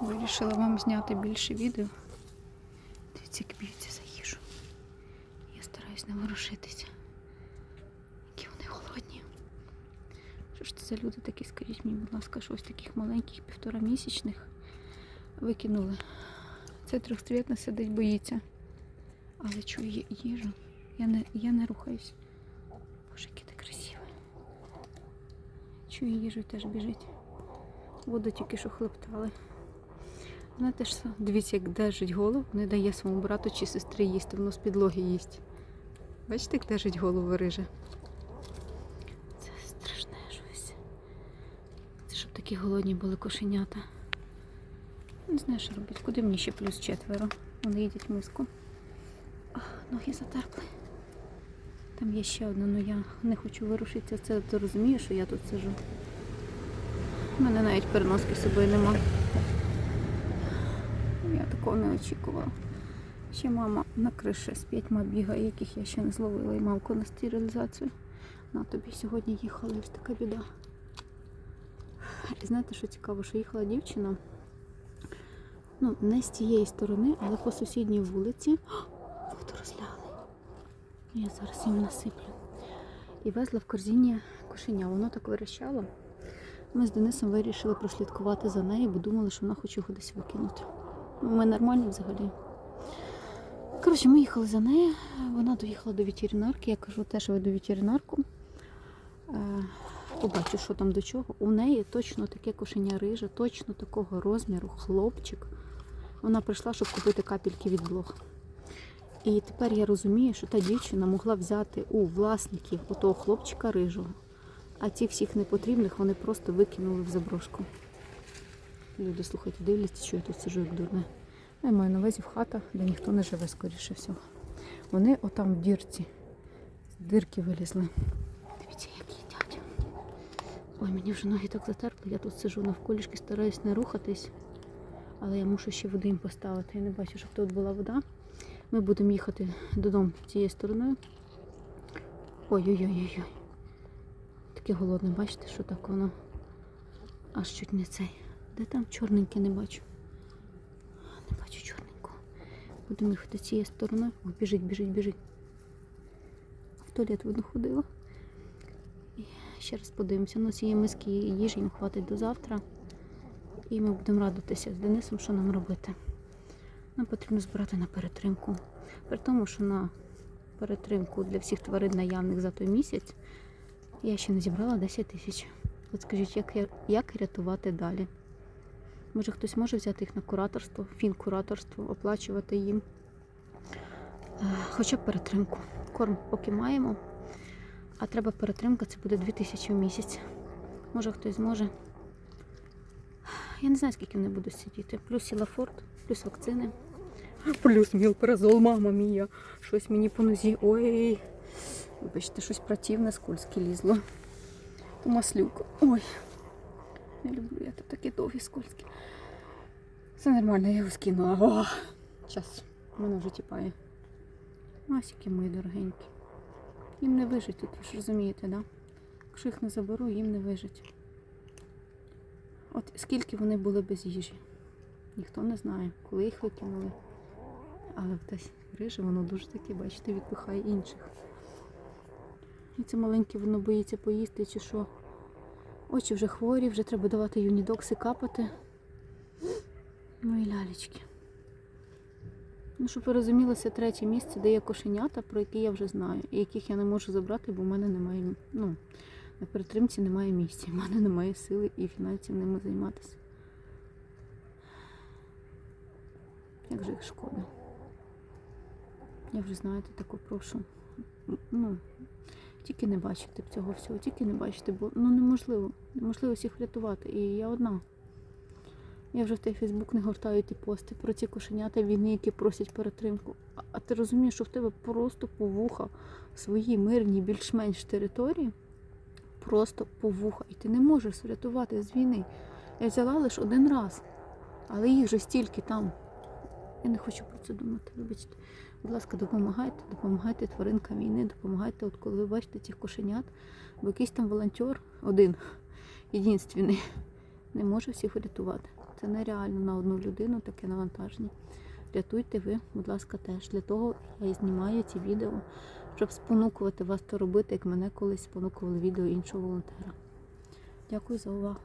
Вирішила вам зняти більше відео. Дивіться, як б'ються за їжу. Я стараюсь не ворушитися. Які вони голодні. Що ж це за люди такі, скажіть мені, будь ласка, щось таких маленьких півторамісячних викинули. Це трьохцвітна сидить, боїться. Але чую ї- їжу. Я не, я не рухаюсь. Боже, яке ти красиве. Чую їжу теж біжить. Воду тільки що хлептали. Знаєте ж, дивіться, як держить голову, не дає своєму брату чи сестрі їсти, воно з підлоги їсть. Бачите, як держить голову риже? Це страшне щось. Це щоб такі голодні були кошенята. Не знаю, що робити. Куди мені ще плюс четверо? Вони їдять миску. Ах, ноги затерпли. Там є ще одна, але я не хочу вирушитися. Це ти розумієш, що я тут сижу. У мене навіть переноски з собою нема. Такого не очікувала. Ще мама на криші з п'ятьма бігає, яких я ще не зловила, і мамку на стерилізацію. На тобі сьогодні їхала ось така біда. І знаєте, що цікаво, що їхала дівчина. Ну, не з тієї сторони, але по сусідній вулиці. О, Воду розляли. Я зараз їм насиплю. І везла в корзині кошеня. Воно так верещало. Ми з Денисом вирішили прослідкувати за нею, бо думали, що вона хоче його десь викинути. Ми нормальні взагалі. Коротше, ми їхали за нею. Вона доїхала до ветеринарки. Я кажу, теж веду ветеринарку. Е, Побачу, що там до чого. У неї точно таке кошеня рижа, точно такого розміру, хлопчик. Вона прийшла, щоб купити капельки від блох. І тепер я розумію, що та дівчина могла взяти у власників отого хлопчика рижого, а ті всіх непотрібних вони просто викинули в заброшку. Люди, слухайте, дивляться, що я тут сижу як дурне. Я маю на увазі в хата, де ніхто не живе, скоріше всього. Вони отам в дірці. З дирки вилізли. Дивіться, як їдять. Ой, мені вже ноги так затерпли. Я тут сижу навколішки, стараюсь не рухатись. Але я мушу ще води їм поставити. Я не бачу, щоб тут була вода. Ми будемо їхати додому цією стороною. Ой-ой-ой-ой. Таке голодне, бачите, що так воно аж чуть не цей. Де там чорненький не бачу. Не бачу чорненького. Будемо їхати цією стороною. Ой, біжить, біжить, біжить. В туалет видно ходила. І ще раз подивимося. Ну, цієї миски їжі їм хватить до завтра. І ми будемо радитися з Денисом, що нам робити. Нам потрібно збирати на перетримку. При тому, що на перетримку для всіх тварин наявних за той місяць я ще не зібрала 10 тисяч. От скажіть, як, як рятувати далі? Може хтось може взяти їх на кураторство, фінкураторство, оплачувати їм. Е, Хоча б перетримку. Корм поки маємо, а треба перетримка, це буде 2 тисячі в місяць. Може хтось зможе. Я не знаю, скільки вони будуть сидіти. Плюс сілафорд, плюс вакцини. Плюс мілперазол, мама мія. Щось мені по нозі. Ой. Вибачте, щось противне, скользке лізло. У маслюку. Ой. Не люблю я тут такі довгі скользкі. Все нормально, я його скинула. Час. Воно вже тіпає. Масики мої дорогенькі. Їм не вижить тут, ви ж розумієте, да? Якщо їх не заберу, їм не вижить. От скільки вони були без їжі. Ніхто не знає, коли їх викинули. Але десь гриже, воно дуже таке, бачите, відпихає інших. І це маленьке воно боїться поїсти чи що. Очі вже хворі, вже треба давати юнідокси капати. Мої лялечки. Ну, щоб ви розуміли, це третє місце, де є кошенята, про які я вже знаю, і яких я не можу забрати, бо в мене немає. Ну, на перетримці немає місця, в мене немає сили і фінансів ними займатися. Як же їх шкода. Я вже знаєте, таку прошу. Ну, тільки не бачити б цього всього, тільки не бачити, бо ну неможливо. Неможливо всіх врятувати. І я одна. Я вже в той Фейсбук не гортаю ті пости про ці кошенята війни, які просять перетримку. А, а ти розумієш, що в тебе просто повуха в своїй мирній, більш-менш території, просто повуха. І ти не можеш врятувати з війни. Я взяла лише один раз, але їх же стільки там. Я не хочу про це думати, вибачте. Будь ласка, допомагайте, допомагайте тваринкам війни, допомагайте, от коли ви бачите цих кошенят, бо якийсь там волонтер, один, єдинственний, не може всіх врятувати. Це нереально на одну людину таке навантаження. Рятуйте ви, будь ласка, теж. Для того я і знімаю ці відео, щоб спонукувати вас то робити, як мене колись спонукували відео іншого волонтера. Дякую за увагу.